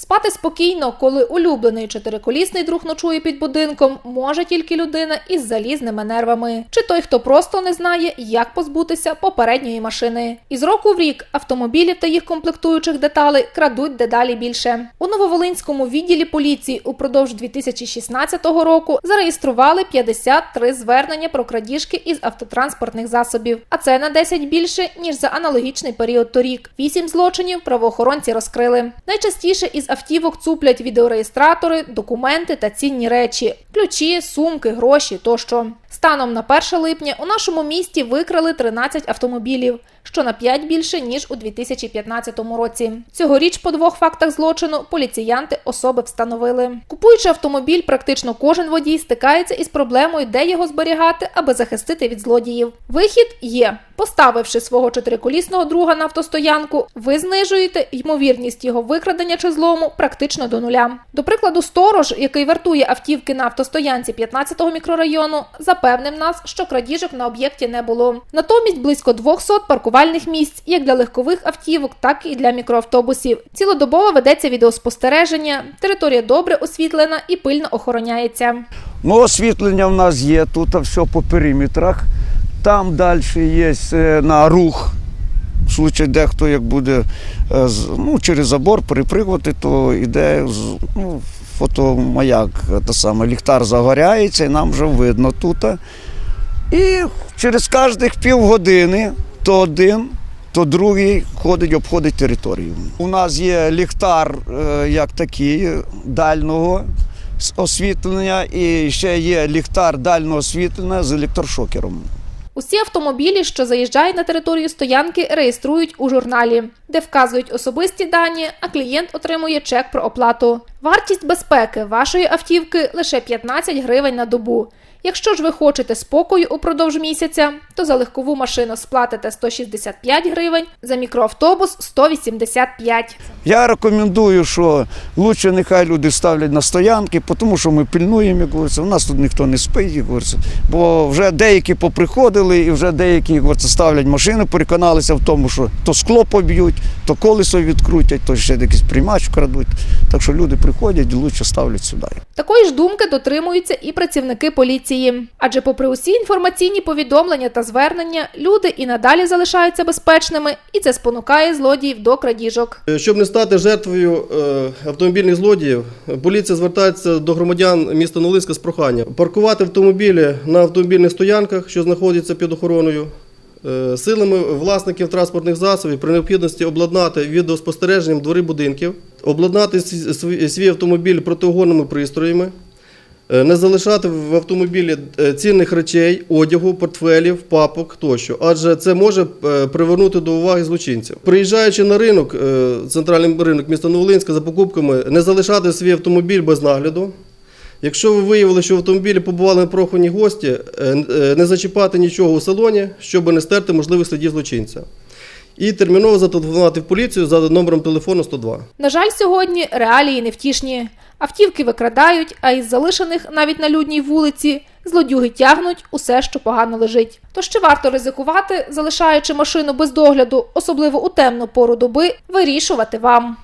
Спати спокійно, коли улюблений чотириколісний друг ночує під будинком, може тільки людина із залізними нервами, чи той, хто просто не знає, як позбутися попередньої машини. Із року в рік автомобілів та їх комплектуючих деталей крадуть дедалі більше. У Нововолинському відділі поліції упродовж 2016 року зареєстрували 53 звернення про крадіжки із автотранспортних засобів, а це на 10 більше ніж за аналогічний період торік. Вісім злочинів правоохоронці розкрили. Найчастіше із автівок цуплять відеореєстратори, документи та цінні речі, ключі, сумки, гроші тощо. Станом на 1 липня у нашому місті викрали 13 автомобілів, що на 5 більше ніж у 2015 році. Цьогоріч по двох фактах злочину поліціянти особи встановили. Купуючи автомобіль, практично кожен водій стикається із проблемою, де його зберігати, аби захистити від злодіїв. Вихід є. Поставивши свого чотириколісного друга на автостоянку, ви знижуєте ймовірність його викрадення чи злому практично до нуля. До прикладу, сторож, який вартує автівки на автостоянці 15-го мікрорайону, запевнив нас, що крадіжок на об'єкті не було. Натомість близько 200 паркувальних місць як для легкових автівок, так і для мікроавтобусів. Цілодобово ведеться відеоспостереження, територія добре освітлена і пильно охороняється. Ну, освітлення в нас є, тут все по периметрах. Там далі є е, на рух. В случаї дехто як буде е, ну, через забор перепригувати, то йде ну, фотомаяк, те саме, ліхтар загоряється, і нам вже видно тут. І через кожних півгодини то один, то другий ходить, обходить територію. У нас є ліхтар е, як такий дальнього освітлення, і ще є ліхтар дальнього освітлення з електрошокером. Усі автомобілі, що заїжджають на територію стоянки, реєструють у журналі, де вказують особисті дані, а клієнт отримує чек про оплату. Вартість безпеки вашої автівки лише 15 гривень на добу. Якщо ж ви хочете спокою упродовж місяця, то за легкову машину сплатите 165 гривень, за мікроавтобус 185. Я рекомендую, що лучше нехай люди ставлять на стоянки, тому що ми пильнуємо, як говориться. У нас тут ніхто не спить, як говориться. Бо вже деякі поприходили і вже деякі як говориться, ставлять машини, переконалися в тому, що то скло поб'ють, то колесо відкрутять, то ще якийсь приймач вкрадуть. Так що люди приходять і лучше ставлять сюди. Такої ж думки дотримуються і працівники поліції. Адже, попри усі інформаційні повідомлення та звернення, люди і надалі залишаються безпечними, і це спонукає злодіїв до крадіжок. Е, Щоб не стати жертвою е, автомобільних злодіїв, поліція звертається до громадян міста Новолинська з проханням паркувати автомобілі на автомобільних стоянках, що знаходяться під охороною. е, Силами власників транспортних засобів при необхідності обладнати відеоспостереженням двори будинків, обладнати свій- автомобіль протиугонними пристроями, не залишати в автомобілі е, цінних речей, одягу, портфелів, папок тощо, адже це може е, привернути до уваги злочинців. Приїжджаючи на ринок, е, центральний ринок міста Новолинська за покупками, не залишати свій автомобіль без нагляду. Якщо ви виявили, що в автомобілі побували непрохані гості, е, е, не зачіпати нічого у салоні, щоб не стерти можливих слідів злочинця. І терміново зателефонувати в поліцію за номером телефону 102. На жаль, сьогодні реалії невтішні. Автівки викрадають, а із залишених навіть на людній вулиці злодюги тягнуть усе, що погано лежить. Тож чи варто ризикувати, залишаючи машину без догляду, особливо у темну пору доби, вирішувати вам.